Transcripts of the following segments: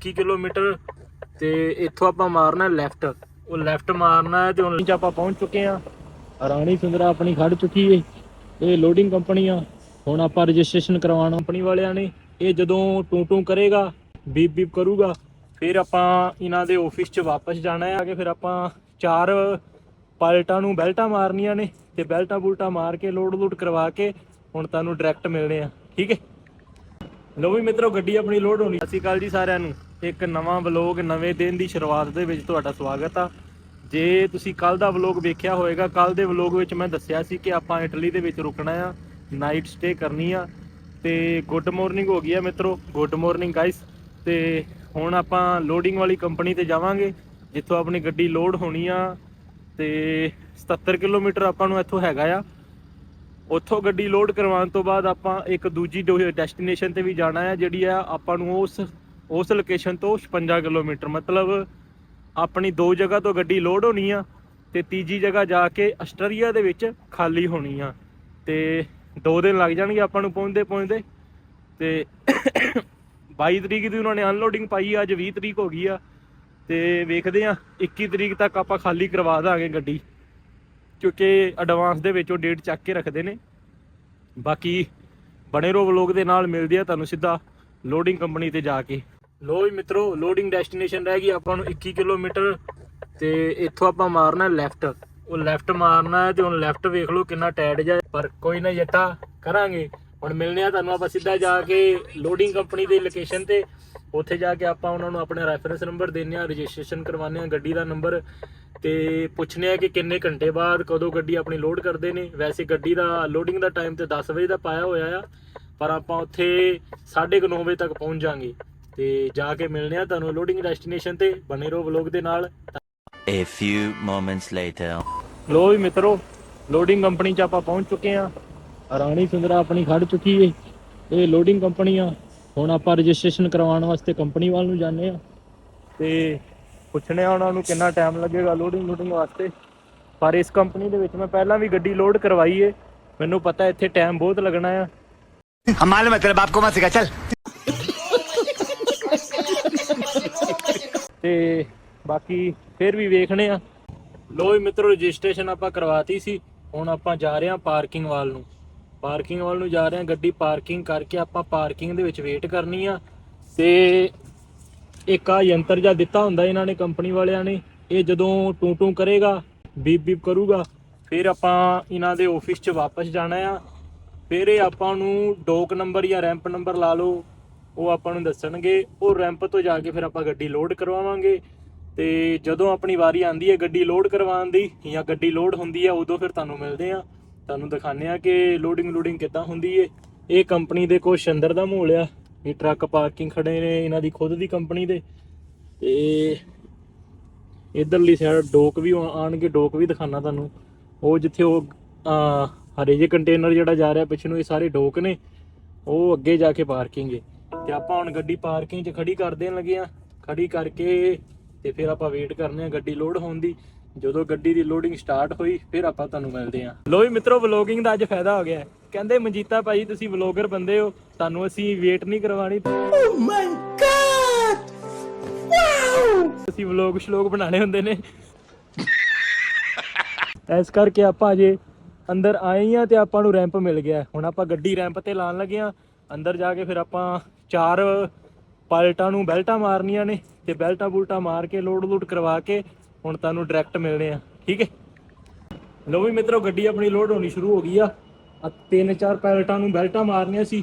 21 kilometre ਤੇ ਇੱਥੋਂ ਆਪਾਂ ਮਾਰਨਾ ਲੈਫਟ ਉਹ ਲੈਫਟ ਮਾਰਨਾ ਹੈ ਤੇ ਹੁਣ ਚ ਆਪਾਂ ਪਹੁੰਚ ਚੁੱਕੇ ਆ ਰਾਣੀ ਸੁੰਦਰਾ ਆਪਣੀ ਖੜ ਚੁੱਕੀ ਏ। ਇਹ ਲੋਡਿੰਗ ਕੰਪਨੀ ਆ। ਹੁਣ ਆਪਾਂ ਰਜਿਸਟ੍ਰੇਸ਼ਨ ਕਰਵਾਉਣਾ ਕੰਪਨੀ ਵਾਲਿਆਂ ਨੇ। ਇਹ ਜਦੋਂ ਟੂ ਟੂ ਕਰੇਗਾ ਬੀਪ ਬੀਪ ਕਰੂਗਾ, ਫਿਰ ਆਪਾਂ ਇਹਨਾਂ ਦੇ ਆਫਿਸ 'ਚ ਵਾਪਸ ਜਾਣਾ ਹੈ। ਆਗੇ ਫਿਰ ਆਪਾਂ ਚਾਰ ਪਾਇਲਟਾਂ ਨੂੰ ਬੈਲਟਾਂ ਮਾਰਨੀਆਂ ਨੇ ਤੇ ਬੈਲਟਾਂ ਬੁਲਟਾਂ ਮਾਰ ਕੇ ਲੋਡ ਲੋਡ ਕਰਵਾ ਕੇ ਹੁਣ ਤੁਹਾਨੂੰ ਡਾਇਰੈਕਟ ਮਿਲਣੇ ਆ। ਠੀਕ ਹੈ ਲੋ ਵੀ ਮਿੱਤਰੋ, ਗੱਡੀ ਆਪਣੀ ਲੋਡ ਹੋਣੀ। ਸਤਿ ਸ਼੍ਰੀ ਅਕਾਲ ਜੀ ਸਾਰਿਆਂ ਨੂੰ। ਇੱਕ ਨਵਾਂ ਵਲੌਗ, ਨਵੇਂ ਦਿਨ ਦੀ ਸ਼ੁਰੂਆਤ ਦੇ ਵਿੱਚ ਤੁਹਾਡਾ ਸਵਾਗਤ ਆ। ਜੇ ਤੁਸੀਂ ਕੱਲ ਦਾ ਵਲੌਗ ਵੇਖਿਆ ਹੋਵੇਗਾ ਕੱਲ ਦੇ ਵਲੌਗ ਵਿੱਚ ਮੈਂ ਦੱਸਿਆ ਸੀ ਕਿ ਆਪਾਂ ਇਟਲੀ ਦੇ ਵਿੱਚ ਰੁਕਣਾ ਆ ਨਾਈਟ ਸਟੇ ਕਰਨੀ ਆ। ਤੇ ਗੁੱਡ ਮਾਰਨਿੰਗ ਹੋ ਗਈ ਆ ਮਿੱਤਰੋ ਗੁੱਡ ਮਾਰਨਿੰਗ ਗਾਇਸ ਤੇ ਹੁਣ ਆਪਾਂ ਲੋਡਿੰਗ ਵਾਲੀ ਕੰਪਨੀ ਤੇ ਜਾਵਾਂਗੇ, ਜਿੱਥੋਂ ਆਪਣੀ ਗੱਡੀ ਲੋਡ ਹੋਣੀ ਆ। ਤੇ 77 ਕਿਲੋਮੀਟਰ ਆਪਾਂ ਨੂੰ ਇੱਥੋਂ ਹੈਗਾ ਆ। ਉੱਥੋਂ ਗੱਡੀ ਲੋਡ ਕਰਵਾਉਣ ਤੋਂ ਬਾਅਦ ਆਪਾਂ ਇੱਕ ਦੂਜੀ ਡੈਸਟੀਨੇਸ਼ਨ ਤੇ ਵੀ ਜਾਣਾ ਹੈ ਜਿਹੜੀ ਆ ਆਪਾਂ ਨੂੰ ਉਸ ਉਸ ਲੋਕੇਸ਼ਨ ਤੋਂ 56 ਕਿਲੋਮੀਟਰ, ਮਤਲਬ ਆਪਣੀ ਦੋ ਜਗ੍ਹਾ ਤੋਂ ਗੱਡੀ ਲੋਡ ਹੋਣੀ ਆ ਤੇ ਤੀਜੀ ਜਗ੍ਹਾ ਜਾ ਕੇ ਆਸਟਰੀਆ ਦੇ ਵਿੱਚ ਖਾਲੀ ਹੋਣੀ ਆ। ਤੇ ਦੋ ਦਿਨ ਲੱਗ ਜਾਣਗੇ ਆਪਾਂ ਨੂੰ ਪਹੁੰਚਦੇ ਪਹੁੰਚਦੇ ਤੇ 22 ਤਰੀਕ ਦੀ ਉਹਨਾਂ ਨੇ ਅਨਲੋਡਿੰਗ ਪਾਈ ਆ, ਅੱਜ 20 ਤਰੀਕ ਹੋ ਗਈ ਆ। ਤੇ ਵੇਖਦੇ ਆ 21 ਤਰੀਕ ਤੱਕ ਆਪਾਂ ਖਾਲੀ ਕਰਵਾ ਦਾਂਗੇ ਗੱਡੀ, ਕਿਉਂਕਿ ਐਡਵਾਂਸ ਦੇ ਵਿੱਚ ਉਹ ਡੇਟ ਚੱਕ ਕੇ ਰੱਖਦੇ ਨੇ। ਬਾਕੀ ਬਣੇ ਰਹੋ ਵਲੋਗ ਦੇ ਨਾਲ, ਮਿਲਦੇ ਆ ਤੁਹਾਨੂੰ ਸਿੱਧਾ ਲੋਡਿੰਗ ਕੰਪਨੀ ਤੇ ਜਾ ਕੇ। ਲੋ ਵੀ ਮਿੱਤਰੋ ਲੋਡਿੰਗ ਡੈਸਟੀਨੇਸ਼ਨ ਰਹਿ ਗਈ ਆਪਾਂ ਨੂੰ 21 ਕਿਲੋਮੀਟਰ ਤੇ ਇੱਥੋਂ ਆਪਾਂ ਮਾਰਨਾ ਲੈਫਟ ਉਹ ਲੈਫਟ ਮਾਰਨਾ ਹੈ ਤੇ ਹੁਣ ਲੈਫਟ ਵੇਖ ਲਓ ਕਿੰਨਾ ਟਾਈਟ ਜਾ ਪਰ ਕੋਈ ਨਾ ਜੱਟਾ, ਕਰਾਂਗੇ। ਹੁਣ ਮਿਲਨੇ ਆ ਤੁਹਾਨੂੰ ਆਪਾਂ ਸਿੱਧਾ ਜਾ ਕੇ ਲੋਡਿੰਗ ਕੰਪਨੀ ਦੇ ਲੋਕੇਸ਼ਨ ਤੇ। ਉੱਥੇ ਜਾ ਕੇ ਆਪਾਂ ਉਹਨਾਂ ਨੂੰ ਆਪਣਾ ਰੈਫਰੈਂਸ ਨੰਬਰ ਦਿੰਨੇ ਆ ਰਜਿਸਟ੍ਰੇਸ਼ਨ ਕਰਵਾਉਂਦੇ ਆ ਗੱਡੀ ਦਾ ਨੰਬਰ ਤੇ ਪੁੱਛਨੇ ਆ ਕਿ ਕਿੰਨੇ ਘੰਟੇ ਬਾਅਦ ਕਦੋਂ ਗੱਡੀ ਆਪਣੀ ਲੋਡ ਕਰਦੇ ਨੇ। ਵੈਸੇ ਗੱਡੀ ਦਾ ਲੋਡਿੰਗ ਦਾ ਟਾਈਮ ਤੇ 10 ਵਜੇ ਦਾ ਪਾਇਆ ਹੋਇਆ ਆ। ਪਰ ਆਪਾਂ ਉੱਥੇ 9:30 ਵਜੇ ਤੱਕ ਪਹੁੰਚ ਜਾਾਂਗੇ। ਤੇ ਜਾ ਕੇ ਮਿਲਨੇ ਆ ਤੁਹਾਨੂੰ ਲੋਡਿੰਗ ਡੈਸਟੀਨੇਸ਼ਨ ਤੇ ਬਨੇ ਰਹੋ ਵਲੌਗ ਦੇ ਨਾਲ A few moments later. ਲੋ ਵੀ ਮਿੱਤਰੋ ਲੋਡਿੰਗ ਕੰਪਨੀ 'ਚ ਆਪਾਂ ਪਹੁੰਚ ਚੁੱਕੇ ਆ ਰਾਣੀ ਸੁੰਦਰਾ ਆਪਣੀ ਖੜ ਚੁੱਕੀ ਏ ਇਹ ਲੋਡਿੰਗ ਕੰਪਨੀ ਆ ਹੁਣ ਆਪਾਂ ਰਜਿਸਟ੍ਰੇਸ਼ਨ ਕਰਵਾਉਣ ਵਾਸਤੇ ਕੰਪਨੀ ਵੱਲ ਨੂੰ ਜਾਂਦੇ ਆ ਤੇ ਪੁੱਛਣੇ ਆ ਉਹਨਾਂ ਨੂੰ ਕਿੰਨਾ ਟਾਈਮ ਲੱਗੇਗਾ ਲੋਡਿੰਗ ਲੋਡਿੰਗ ਵਾਸਤੇ ਪਰ ਇਸ ਕੰਪਨੀ ਦੇ ਵਿੱਚ ਮੈਂ ਪਹਿਲਾਂ ਵੀ ਗੱਡੀ ਲੋਡ ਕਰਵਾਈ ਏ ਮੈਨੂੰ ਪਤਾ ਇੱਥੇ ਟਾਈਮ ਬਹੁਤ ਲੱਗਣਾ ਆ हम मालूम है तेरे बाप को मत सिखा चल ਤੇ ਬਾਕੀ ਫਿਰ ਵੀ ਵੇਖਣੇ ਆ। ਲੋ ਵੀ ਮਿੱਤਰੋ, ਰਜਿਸਟ੍ਰੇਸ਼ਨ ਆਪਾਂ ਕਰਵਾਤੀ ਸੀ। ਹੁਣ ਆਪਾਂ ਜਾ ਰਹੇ ਹਾਂ ਪਾਰਕਿੰਗ ਵੱਲ ਨੂੰ। ਪਾਰਕਿੰਗ ਵੱਲ ਨੂੰ ਜਾ ਰਹੇ ਹਾਂ, ਗੱਡੀ ਪਾਰਕਿੰਗ ਕਰਕੇ ਆਪਾਂ ਪਾਰਕਿੰਗ ਦੇ ਵਿੱਚ ਵੇਟ ਕਰਨੀ ਆ। ਤੇ ਇੱਕ ਆ ਯੰਤਰ ਜਿਹਾ ਦਿੱਤਾ ਹੁੰਦਾ ਇਹਨਾਂ ਨੇ, ਕੰਪਨੀ ਵਾਲਿਆਂ ਨੇ। ਇਹ ਜਦੋਂ ਟੂ ਟੂ ਕਰੇਗਾ, ਬੀਪ ਬੀਪ ਕਰੂਗਾ, ਫਿਰ ਆਪਾਂ ਇਹਨਾਂ ਦੇ ਆਫਿਸ 'ਚ ਵਾਪਸ ਜਾਣਾ ਆ। ਫਿਰ ਇਹ ਆਪਾਂ ਨੂੰ ਡੋਕ ਨੰਬਰ ਜਾਂ ਰੈਂਪ ਨੰਬਰ ਲਾ ਲਓ। ਉਹ ਆਪਾਂ ਨੂੰ ਦੱਸਣਗੇ, ਉਹ ਰੈਂਪ ਤੋਂ ਜਾ ਕੇ ਫਿਰ ਆਪਾਂ ਗੱਡੀ ਲੋਡ ਕਰਵਾਵਾਂਗੇ ਤੇ ਜਦੋਂ ਆਪਣੀ ਵਾਰੀ ਆਂਦੀ ਹੈ ਗੱਡੀ ਲੋਡ ਕਰਵਾਉਣ ਦੀ ਜਾਂ ਗੱਡੀ ਲੋਡ ਹੁੰਦੀ ਹੈ, ਉਦੋਂ ਫਿਰ ਤੁਹਾਨੂੰ ਮਿਲਦੇ ਆ ਤੁਹਾਨੂੰ ਦਿਖਾਉਂਦੇ ਆ ਕਿ ਲੋਡਿੰਗ ਲੋਡਿੰਗ ਕਿੱਦਾਂ ਹੁੰਦੀ ਏ ਇਹ ਕੰਪਨੀ ਦੇ ਕੁਛ ਅੰਦਰ ਦਾ ਮਾਹੌਲ ਆ, ਇਹ ਟਰੱਕ ਪਾਰਕਿੰਗ ਖੜੇ ਨੇ ਇਹਨਾਂ ਦੀ ਖੁਦ ਦੀ ਕੰਪਨੀ ਦੇ। ਤੇ ਇਧਰਲੀ ਸਾਈਡ ਡੋਕ ਵੀ ਆ- ਆਣਗੇ ਡੋਕ ਵੀ ਦਿਖਾਣਾ ਤੁਹਾਨੂੰ। ਉਹ ਜਿੱਥੇ ਉਹ ਹਰੇ ਜੇ ਕੰਟੇਨਰ ਜਿਹੜਾ ਜਾ ਰਿਹਾ ਪਿੱਛੇ ਨੂੰ, ਇਹ ਸਾਰੇ ਡੋਕ ਨੇ। ਉਹ ਅੱਗੇ ਜਾ ਕੇ ਪਾਰਕਿੰਗ ਏ। ਤੇ ਆਪਾਂ ਹੁਣ ਗੱਡੀ ਪਾਰਕਿੰਗ 'ਚ ਖੜੀ ਕਰ ਦੇਣ ਲੱਗੇ ਆ। ਖੜੀ ਕਰਕੇ ਤੇ ਫਿਰ ਆਪਾਂ ਵੇਟ ਕਰਨੇ ਆ ਗੱਡੀ ਲੋਡ ਹੋਣ ਦੀ। ਜਦੋਂ ਗੱਡੀ ਦੀ ਲੋਡਿੰਗ ਸਟਾਰਟ ਹੋਈ ਫਿਰ ਆਪਾਂ ਤੁਹਾਨੂੰ ਮਿਲਦੇ ਆ। ਲੋ ਵੀ ਮਿੱਤਰੋ ਵਲੋਗਿੰਗ ਦਾ ਅੱਜ ਫਾਇਦਾ ਹੋ ਗਿਆ। ਕਹਿੰਦੇ ਮਨਜੀਤਾ ਭਾਈ ਤੁਸੀਂ ਵਲੋਗਰ ਬੰਦੇ ਹੋ ਤੁਹਾਨੂੰ ਅਸੀਂ ਵੇਟ ਨਹੀਂ ਕਰਵਾਣੀ ਤੁਸੀਂ ਵਲੋਗ ਸ਼ਲੋਗ ਬਣਾਣੇ ਹੁੰਦੇ ਨੇ। ਇਸ ਕਰਕੇ ਆਪਾਂ ਅਜੇ ਅੰਦਰ ਆਏ ਆ ਤੇ ਆਪਾਂ ਨੂੰ ਰੈਂਪ ਮਿਲ ਗਿਆ। ਹੁਣ ਆਪਾਂ ਗੱਡੀ ਰੈਂਪ ਤੇ ਲਾਣ ਲੱਗੇ ਆ। ਅੰਦਰ ਜਾ ਕੇ ਫਿਰ ਆਪਾਂ ਚਾਰ ਪਲਟਾਂ ਨੂੰ ਬੈਲਟਾਂ ਮਾਰਨੀਆਂ ਨੇ ਤੇ ਬੈਲਟਾਂ ਬੁਲਟਾਂ ਮਾਰ ਕੇ ਲੋਡ ਲੋਡ ਕਰਵਾ ਕੇ ਹੁਣ ਤੁਹਾਨੂੰ ਡਾਇਰੈਕਟ ਮਿਲਨੇ ਆ ਠੀਕ ਹੈ? ਲੋ ਵੀ ਮਿੱਤਰੋ ਗੱਡੀ ਆਪਣੀ ਲੋਡ ਹੋਣੀ ਸ਼ੁਰੂ ਹੋ ਗਈ ਆ। ਤਿੰਨ ਚਾਰ ਪੈਲਟਾਂ ਨੂੰ ਬੈਲਟਾਂ ਮਾਰਨੀਆਂ ਸੀ।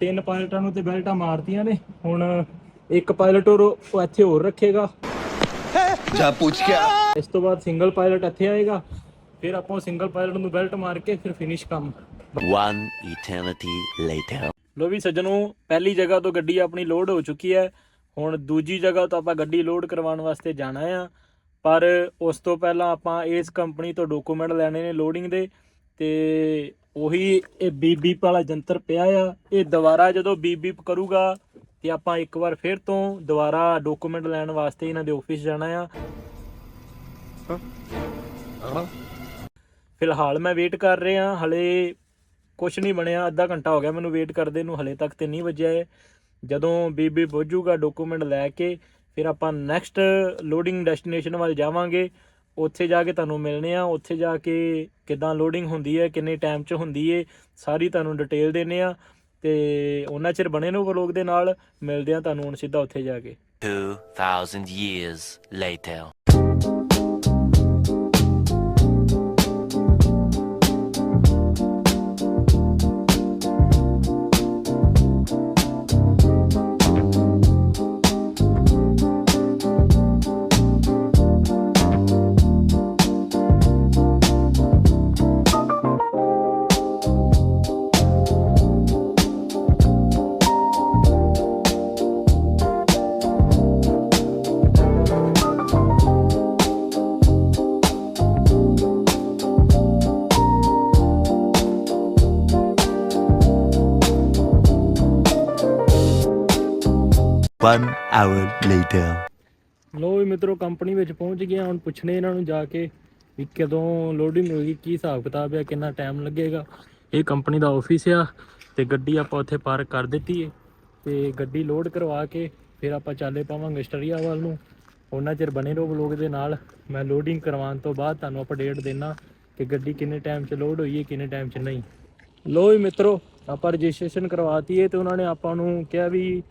ਤਿੰਨ ਪਾਇਲਟਾਂ ਨੂੰ ਤੇ ਬੈਲਟਾਂ ਮਾਰਤੀਆਂ ਨੇ। ਹੁਣ ਇੱਕ ਪਾਇਲਟ ਹੋਰ ਇੱਥੇ ਹੋਰ ਰੱਖੇਗਾ। ਜਾ ਪੁੱਛ ਗਿਆ ਇਸ ਤੋਂ ਬਾਅਦ ਸਿੰਗਲ ਪਾਇਲਟ ਇੱਥੇ ਆਏਗਾ। ਫਿਰ ਆਪਾਂ ਸਿੰਗਲ ਪਾਇਲਟ ਨੂੰ ਬੈਲਟ ਮਾਰ ਕੇ ਫਿਰ ਫਿਨਿਸ਼ ਕੰਮ। 1 ਇਟਰਨਿਟੀ ਲੇਟਰ ਲੋ ਵੀ ਸੱਜਣੋ ਪਹਿਲੀ ਜਗ੍ਹਾ ਤੋਂ ਗੱਡੀ ਆਪਣੀ ਲੋਡ ਹੋ ਚੁੱਕੀ ਹੈ। ਹੁਣ ਦੂਜੀ ਜਗ੍ਹਾ ਤੋਂ ਆਪਾਂ ਗੱਡੀ ਲੋਡ ਕਰਵਾਉਣ ਵਾਸਤੇ ਜਾਣਾ ਆ। ਪਰ ਉਸ ਤੋਂ ਪਹਿਲਾਂ ਆਪਾਂ ਇਸ ਕੰਪਨੀ ਤੋਂ ਡਾਕੂਮੈਂਟ ਲੈਣੇ ਨੇ ਲੋਡਿੰਗ ਦੇ। ਤੇ ਉਹੀ ਇਹ ਬੀਪ ਵਾਲਾ ਜੰਤਰ ਪਿਆ ਆ। ਇਹ ਦੁਬਾਰਾ ਜਦੋਂ ਬੀਪ ਕਰੂਗਾ ਤੇ ਆਪਾਂ ਇੱਕ ਵਾਰ ਫਿਰ ਤੋਂ ਦੁਬਾਰਾ ਡਾਕੂਮੈਂਟ ਲੈਣ ਵਾਸਤੇ ਇਹਨਾਂ ਦੇ ਆਫਿਸ ਜਾਣਾ ਆ। ਫਿਲਹਾਲ ਮੈਂ ਵੇਟ ਕਰ ਰਿਹਾ। ਹਲੇ ਕੁਝ ਨਹੀਂ ਬਣਿਆ, ਅੱਧਾ ਘੰਟਾ ਹੋ ਗਿਆ ਮੈਨੂੰ ਵੇਟ ਕਰਦੇ ਨੂੰ, ਹਲੇ ਤੱਕ ਤੇ ਨਹੀਂ ਵੱਜਿਆ ਹੈ ਜਦੋਂ ਬੀਬੀ ਬੋਜੂਗਾ ਡਾਕੂਮੈਂਟ ਲੈ ਕੇ ਫਿਰ ਆਪਾਂ ਨੈਕਸਟ ਲੋਡਿੰਗ ਡੈਸਟੀਨੇਸ਼ਨ ਵੱਲ ਜਾਵਾਂਗੇ, ਉੱਥੇ ਜਾ ਕੇ ਤੁਹਾਨੂੰ ਮਿਲਨੇ ਆ, ਉੱਥੇ ਜਾ ਕੇ ਕਿਦਾਂ ਲੋਡਿੰਗ ਹੁੰਦੀ ਹੈ, ਕਿੰਨੇ ਟਾਈਮ 'ਚ ਹੁੰਦੀ ਹੈ, ਸਾਰੀ ਤੁਹਾਨੂੰ ਡਿਟੇਲ ਦੇਣੇ ਆ ਤੇ ਉਹਨਾਂ ਚਿਰ ਬਣੇ ਨੂੰ ਵਲੋਗ ਦੇ ਨਾਲ, ਮਿਲਦੇ ਆ ਤੁਹਾਨੂੰ ਹੁਣ ਸਿੱਧਾ ਉੱਥੇ ਜਾ ਕੇ 2000 years later. One hour later. ਲੋ ਵੀ ਮਿੱਤਰੋ ਕੰਪਨੀ ਵਿੱਚ ਪਹੁੰਚ ਗਿਆ ਹੁਣ ਪੁੱਛਣੇ ਇਹਨਾਂ ਨੂੰ ਜਾ ਕੇ ਵੀ ਕਦੋਂ ਲੋਡਿੰਗ ਹੋਏਗੀ ਕੀ ਹਿਸਾਬ ਕਿਤਾਬ ਆ ਕਿੰਨਾ ਟਾਈਮ ਲੱਗੇਗਾ। ਇਹ ਕੰਪਨੀ ਦਾ ਆਫਿਸ ਆ ਤੇ ਗੱਡੀ ਆਪਾਂ ਉੱਥੇ ਪਾਰਕ ਕਰ ਦਿੱਤੀ ਏ। ਤੇ ਗੱਡੀ ਲੋਡ ਕਰਵਾ ਕੇ ਫਿਰ ਆਪਾਂ ਚਾਲੇ ਪਾਵਾਂਗੇ ਸਟਰੀਆ ਵੱਲ ਨੂੰ। ਉਹਨਾਂ ਚਿਰ ਬਣੇ ਰਹੋ ਵਲੋਗ ਦੇ ਨਾਲ। ਮੈਂ ਲੋਡਿੰਗ ਕਰਵਾਉਣ ਤੋਂ ਬਾਅਦ ਤੁਹਾਨੂੰ ਅਪਡੇਟ ਦੇਣਾ ਕਿ ਗੱਡੀ ਕਿੰਨੇ ਟਾਈਮ 'ਚ ਲੋਡ ਹੋਈ ਹੈ ਕਿੰਨੇ ਟਾਈਮ 'ਚ ਨਹੀਂ। ਲੋ ਵੀ ਮਿੱਤਰੋ, ਆਪਾਂ ਰਜਿਸਟ੍ਰੇਸ਼ਨ ਕਰਵਾਤੀ ਏ ਤੇ ਉਹਨਾਂ ਨੇ ਆਪਾਂ ਨੂੰ ਕਿਹਾ ਵੀ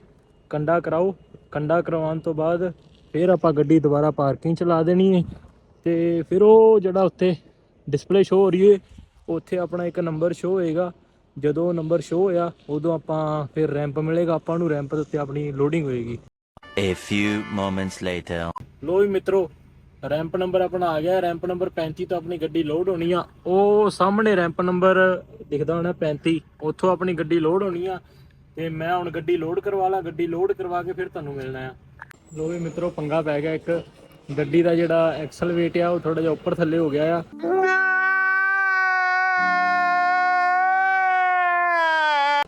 ਕੰਡਾ ਕਰਾਓ। ਕੰਡਾ ਕਰਵਾਉਣ ਤੋਂ ਬਾਅਦ ਫਿਰ ਆਪਾਂ ਗੱਡੀ ਦੁਬਾਰਾ ਪਾਰਕਿੰਗ ਚ ਲਾ ਦੇਣੀ ਹੈ ਤੇ ਫਿਰ ਉਹ ਜਿਹੜਾ ਉੱਥੇ ਡਿਸਪਲੇ ਸ਼ੋ ਹੋ ਰਹੀ ਹੈ ਉੱਥੇ ਆਪਣਾ ਇੱਕ ਨੰਬਰ ਸ਼ੋ ਹੋਏਗਾ। ਜਦੋਂ ਨੰਬਰ ਸ਼ੋ ਹੋਇਆ ਉਦੋਂ ਆਪਾਂ ਫਿਰ ਰੈਂਪ ਮਿਲੇਗਾ। ਆਪਾਂ ਨੂੰ ਰੈਂਪ ਦੇ ਉੱਤੇ ਆਪਣੀ ਲੋਡਿੰਗ ਹੋਏਗੀ। A few moments later. ਲੋ ਵੀ ਮਿੱਤਰੋ ਰੈਂਪ ਨੰਬਰ ਆਪਣਾ ਆ ਗਿਆ। ਰੈਂਪ ਨੰਬਰ 35 ਤੋਂ ਆਪਣੀ ਗੱਡੀ ਲੋਡ ਹੋਣੀ ਆ। ਉਹ ਸਾਹਮਣੇ ਰੈਂਪ ਨੰਬਰ ਦਿਖਦਾ ਹੋਣਾ 35 ਉੱਥੋਂ ਆਪਣੀ ਗੱਡੀ ਲੋਡ ਹੋਣੀ ਆ। ਤੇ ਮੈਂ ਹੁਣ ਗੱਡੀ ਲੋਡ ਕਰਵਾ ਲਾਂ, ਗੱਡੀ ਲੋਡ ਕਰਵਾ ਕੇ ਫਿਰ ਤੁਹਾਨੂੰ ਮਿਲਣਾ ਆ। ਲੋ ਵੀ ਮਿੱਤਰੋ, ਪੰਗਾ ਪੈ ਗਿਆ ਇੱਕ। ਗੱਡੀ ਦਾ ਜਿਹੜਾ ਐਕਸਲ weight ਆ, ਉਹ ਥੋੜਾ ਜਿਹਾ ਉੱਪਰ ਥੱਲੇ ਹੋ ਗਿਆ ਆ।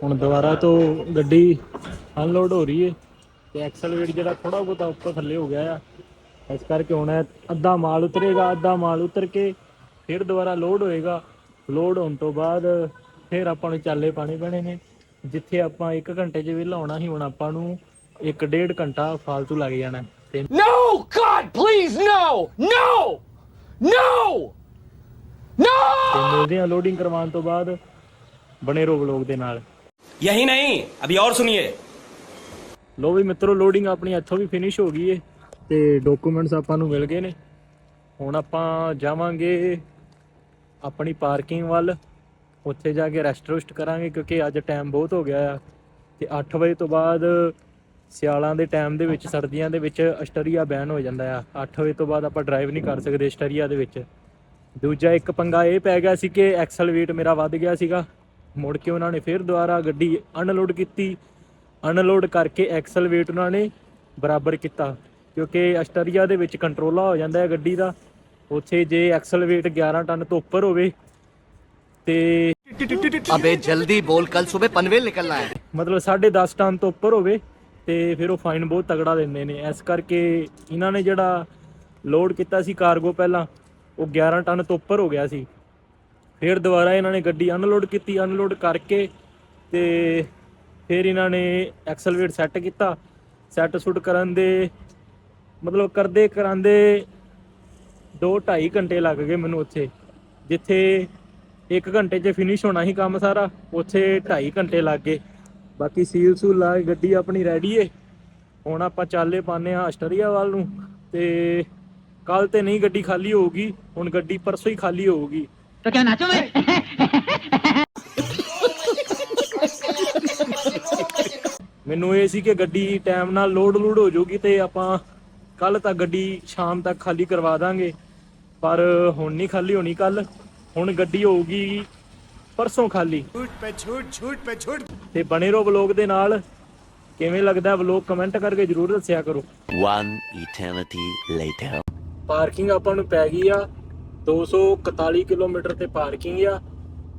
ਹੁਣ ਦੁਬਾਰਾ ਤੋਂ ਗੱਡੀ ਅਨਲੋਡ ਹੋ ਰਹੀ ਏ ਤੇ ਐਕਸਲ weight ਜਿਹੜਾ ਥੋੜਾ ਬਹੁਤਾ ਉੱਪਰ ਥੱਲੇ ਹੋ ਗਿਆ ਆ। ਇਸ ਕਰਕੇ ਹੁਣ ਅੱਧਾ ਮਾਲ ਉਤਰੇਗਾ, ਅੱਧਾ ਮਾਲ ਉਤਰ ਕੇ ਫਿਰ ਦੁਬਾਰਾ ਲੋਡ ਹੋਏਗਾ। ਲੋਡ ਹੋਣ ਤੋਂ ਬਾਅਦ ਫਿਰ ਆਪਾਂ ਨੂੰ ਚਾਲੇ ਪਾਣੀ ਪੈਣੇ ਨੇ। ਜਿੱਥੇ ਆਪਾਂ 1 ਘੰਟੇ 'ਚ ਵਿਹਲਾ ਹੋਣਾ ਸੀ ਹੁਣ ਆਪਾਂ ਨੂੰ 1.5 ਘੰਟਾ ਫਾਲਤੂ ਲੱਗ ਜਾਣਾ ਤੇ No! God, please, no! No! No! No! ਤੇ ਮਿਲਦੇ ਆ ਲੋਡਿੰਗ ਕਰਵਾਉਣ ਤੋਂ ਬਾਅਦ ਬਣੇ ਰਹੋ ਵਲੋਗ ਦੇ ਨਾਲ यही नहीं अभी और सुनिए ਲੋ ਵੀ ਮਿੱਤਰੋ ਲੋਡਿੰਗ ਆਪਣੀ ਇੱਥੋਂ ਵੀ ਫਿਨਿਸ਼ ਹੋ ਗਈ ਏ ਤੇ ਡਾਕੂਮੈਂਟਸ ਆਪਾਂ ਨੂੰ ਮਿਲ ਗਏ ਨੇ ਹੁਣ ਆਪਾਂ ਜਾਵਾਂਗੇ ਆਪਣੀ ਪਾਰਕਿੰਗ ਵੱਲ ਉੱਥੇ ਜਾ ਕੇ ਰੈਸਟ ਰੁਸਟ ਕਰਾਂਗੇ ਕਿਉਂਕਿ ਅੱਜ ਟਾਈਮ ਬਹੁਤ ਹੋ ਗਿਆ ਆ। ਤੇ 8 ਵਜੇ ਤੋਂ ਬਾਅਦ ਸਿਆਲਾਂ ਦੇ ਟਾਈਮ ਦੇ ਵਿੱਚ, ਸਰਦੀਆਂ ਦੇ ਵਿੱਚ ਅਸਟਰੀਆ ਬੈਨ ਹੋ ਜਾਂਦਾ ਆ। 8 ਵਜੇ ਤੋਂ ਬਾਅਦ ਆਪਾਂ ਡਰਾਈਵ ਨਹੀਂ ਕਰ ਸਕਦੇ ਅਸਟਰੀਆ ਦੇ ਵਿੱਚ। ਦੂਜਾ ਇੱਕ ਪੰਗਾ ਇਹ ਪੈ ਗਿਆ ਸੀ ਕਿ ਐਕਸਲ weight ਮੇਰਾ ਵੱਧ ਗਿਆ ਸੀਗਾ। ਮੁੜ ਕੇ ਉਹਨਾਂ ਨੇ ਫਿਰ ਦੁਬਾਰਾ ਗੱਡੀ ਅਨਲੋਡ ਕੀਤੀ। ਅਨਲੋਡ ਕਰਕੇ ਐਕਸਲ weight ਉਹਨਾਂ ਨੇ ਬਰਾਬਰ ਕੀਤਾ। ਕਿਉਂਕਿ ਅਸਟਰੀਆ ਦੇ ਵਿੱਚ ਕੰਟਰੋਲਾ ਹੋ ਜਾਂਦਾ ਹੈ ਗੱਡੀ ਦਾ। ਉੱਥੇ ਜੇ ਐਕਸਲ weight 11 ਟਨ ਤੋਂ ਉੱਪਰ ਹੋਵੇ ਤੇ ਅਬੇ ਜਲਦੀ ਬੋਲ ਕੱਲ ਸਵੇਰ ਪਨਵੇਲ ਨਿਕਲਣਾ ਹੈ। ਮਤਲਬ 10.5 ਟਨ ਤੋਂ ਉੱਪਰ ਹੋਵੇ ਤੇ ਫਿਰ ਉਹ ਫਾਈਨ ਬਹੁਤ ਤਗੜਾ ਦਿੰਦੇ ਨੇ। ਇਸ ਕਰਕੇ ਇਹਨਾਂ ਨੇ ਜਿਹੜਾ ਲੋਡ ਕੀਤਾ ਸੀ ਕਾਰਗੋ ਪਹਿਲਾਂ ਉਹ 11 ਟਨ ਤੋਂ ਉੱਪਰ ਹੋ ਗਿਆ ਸੀ। ਫਿਰ ਦੁਬਾਰਾ ਇਹਨਾਂ ਨੇ ਗੱਡੀ ਅਨਲੋਡ ਕੀਤੀ ਅਨਲੋਡ ਕਰਕੇ ਤੇ ਫਿਰ ਇਹਨਾਂ ਨੇ ਐਕਸਲਵੇਟ ਸੈੱਟ ਕੀਤਾ। ਸੈੱਟ ਸੁੱਟ ਕਰਨ ਦੇ ਮਤਲਬ ਕਰਦੇ ਕਰਾਂਦੇ 2 2.5 ਘੰਟੇ ਲੱਗ ਗਏ ਮੈਨੂੰ ਉੱਥੇ ਜਿੱਥੇ ਇੱਕ ਘੰਟੇ 'ਚ ਫਿਨਿਸ਼ ਹੋਣਾ ਸੀ ਕੰਮ ਸਾਰਾ ਉੱਥੇ 2.5 ਘੰਟੇ ਲੱਗ ਗਏ। ਬਾਕੀ ਸੀਲ ਸੂ ਲਾ ਕੇ ਗੱਡੀ ਆਪਣੀ ਰੈਡੀ ਏ। ਹੁਣ ਆਪਾਂ ਚਾਲੇ ਪਾਣੇ ਆ ਆਸਟਰੀਆ ਵੱਲ ਨੂੰ ਤੇ ਕੱਲ ਤੇ ਨਹੀਂ ਗੱਡੀ ਖਾਲੀ ਹੋਊਗੀ ਹੁਣ ਗੱਡੀ ਪਰਸੋਂ ਹੀ ਖਾਲੀ ਹੋਊਗੀ। ਤਾਂ ਕਿਆ ਨਾਚੋ ਮੈਂ ਮੈਨੂੰ ਇਹ ਸੀ ਕਿ ਗੱਡੀ ਟਾਈਮ ਨਾਲ ਲੋਡ ਲੋਡ ਹੋ ਜਾਊਗੀ ਤੇ ਆਪਾਂ ਕੱਲ ਤੱਕ ਗੱਡੀ ਸ਼ਾਮ ਤੱਕ ਖਾਲੀ ਕਰਵਾ ਦਾਂਗੇ। ਪਰ ਹੁਣ ਨਹੀਂ ਖਾਲੀ ਹੋਣੀ ਕੱਲ ਹੁਣ ਗੱਡੀ ਹੋਊਗੀ ਪਰਸੋਂ ਖਾਲੀ। ਤੇ ਬਣੇ ਰਹੋ ਵਲੋਗ ਦੇ ਨਾਲ। ਕਿਵੇਂ ਲੱਗਦਾ ਵਲੋਗ ਕਮੈਂਟ ਕਰਕੇ ਜਰੂਰ ਦੱਸਿਆ ਕਰੋ। One eternity later. ਪਾਰਕਿੰਗ ਆਪਾਂ ਨੂੰ ਪੈ ਗਈ ਆ। 241 ਕਿਲੋਮੀਟਰ ਤੇ ਪਾਰਕਿੰਗ ਆ।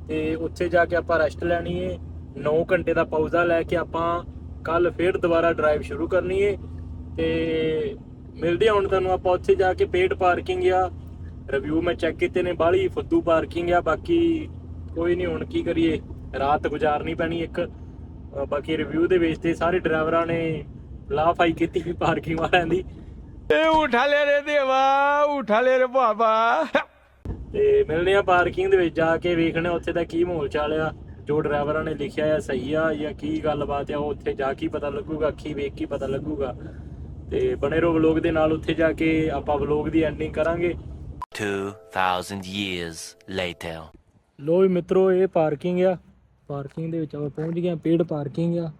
ਤੇ ਉੱਥੇ ਜਾ ਕੇ ਆਪਾਂ ਰੈਸਟ ਲੈਣੀ ਏ। 9 ਘੰਟੇ ਦਾ ਪਾਊਜ਼ਾ ਲੈ ਕੇ ਆਪਾਂ ਕੱਲ ਫੇਰ ਦੁਬਾਰਾ ਡਰਾਈਵ ਸ਼ੁਰੂ ਕਰਨੀ ਏ। ਤੇ ਮਿਲਦੇ ਹਾਂ ਹੁਣ ਤੁਹਾਨੂੰ। ਆਪਾਂ ਉੱਥੇ ਜਾ ਕੇ ਪੇਡ ਪਾਰਕਿੰਗ ਆ। ਰਿਵਿਊ ਮੈਂ ਚੈੱਕ ਕੀਤੇ ਨੇ ਬਾਲੀ ਫੁੱਦੂ ਪਾਰਕਿੰਗ ਆ ਬਾਕੀ ਕੋਈ ਨਹੀਂ ਹੁਣ ਕੀ ਕਰੀਏ ਰਾਤ ਗੁਜ਼ਾਰਨੀ ਪੈਣੀ ਇੱਕ। ਬਾਕੀ ਰਿਵਿਊ ਦੇ ਵਿੱਚ ਤੇ ਸਾਰੇ ਡਰਾਈਵਰਾਂ ਨੇ ਲਾਫਾਈ ਕੀਤੀ ਵੀ ਪਾਰਕਿੰਗ ਵਾਲਿਆਂ ਦੀ। ਏ ਉਠਾ ਲੈ ਰੇ ਦੇਵਾ ਉਠਾ ਲੈ ਰੇ ਬਾਬਾ। ਤੇ ਮਿਲਨੇ ਆ ਪਾਰਕਿੰਗ ਦੇ ਵਿੱਚ ਜਾ ਕੇ ਵੇਖਣੇ ਉੱਥੇ ਦਾ ਕੀ ਮਾਹੌਲ ਚਾਲ ਜੋ ਡਰਾਈਵਰਾਂ ਨੇ ਲਿਖਿਆ ਆ ਸਹੀ ਆ ਜਾਂ ਕੀ ਗੱਲਬਾਤ ਆ ਉਹ ਉੱਥੇ ਜਾ ਕੇ ਪਤਾ ਲੱਗੂਗਾ ਕੀ ਵੇਖ ਕੇ ਪਤਾ ਲੱਗੂਗਾ। ਤੇ ਬਣੇ ਰੋ ਵਲੋਗ ਦੇ ਨਾਲ ਉੱਥੇ ਜਾ ਕੇ ਆਪਾਂ ਵਲੋਗ ਦੀ ਐਂਡਿੰਗ ਕਰਾਂਗੇ। 2,000 years later. ਲੋ ਵੀ ਮਿੱਤਰੋ ਇਹ ਪਾਰਕਿੰਗ ਆ। ਪਾਰਕਿੰਗ ਦੇ ਵਿੱਚ ਆਪਾਂ ਪਹੁੰਚ ਗਏ ਆ ਪੇਡ ਪਾਰਕਿੰਗ ਆ।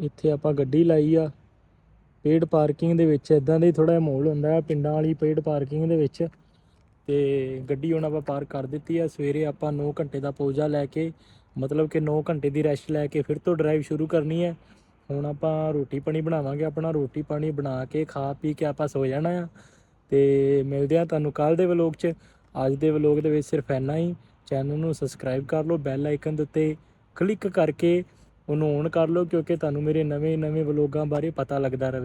ਇੱਥੇ ਆਪਾਂ ਗੱਡੀ ਲਾਈ ਆ। ਪੇਡ ਪਾਰਕਿੰਗ ਦੇ ਵਿੱਚ ਇਦਾਂ ਦਾ ਹੀ ਥੋੜਾ ਮਾਹੌਲ ਹੁੰਦਾ ਆ ਪਿੰਡਾਂ ਵਾਲੀ ਪੇਡ ਪਾਰਕਿੰਗ ਦੇ ਵਿੱਚ। ਤੇ ਗੱਡੀ ਹੁਣ ਆਪਾਂ ਪਾਰਕ ਕਰ ਦਿੱਤੀ ਆ। ਸਵੇਰੇ ਆਪਾਂ 9 ਘੰਟੇ ਦਾ ਪੌਜਾ ਲੈ ਕੇ ਮਤਲਬ ਕਿ 9 ਘੰਟੇ ਦੀ ਰੈਸਟ ਲੈ ਕੇ ਫਿਰ ਤੋਂ ਡਰਾਈਵ ਸ਼ੁਰੂ ਕਰਨੀ ਹੈ ਹੁਣ ਆਪਾਂ ਰੋਟੀ ਪਾਣੀ ਬਣਾਵਾਂਗੇ ਆਪਣਾ ਰੋਟੀ ਪਾਣੀ ਬਣਾ ਕੇ ਖਾ ਪੀ ਕੇ ਆਪਾਂ ਸੋ ਜਾਣਾ ਆ। ਤੇ ਮਿਲਦੇ ਆ ਤੁਹਾਨੂੰ ਕੱਲ ਦੇ ਵਲੋਗ 'ਚ। ਅੱਜ ਦੇ ਵਲੋਗ ਦੇ ਵਿੱਚ ਸਿਰਫ ਇੰਨਾ ਹੀ। ਚੈਨਲ ਨੂੰ ਸਬਸਕ੍ਰਾਈਬ ਕਰ ਲਓ ਬੈਲ ਆਈਕਨ ਦੇ ਉੱਤੇ ਕਲਿੱਕ ਕਰਕੇ ਉਹਨੂੰ ਔਨ ਕਰ ਲਓ, ਕਿਉਂਕਿ ਤੁਹਾਨੂੰ ਮੇਰੇ ਨਵੇਂ ਨਵੇਂ ਵਲੋਗਾਂ ਬਾਰੇ ਪਤਾ ਲੱਗਦਾ ਰਹੇ।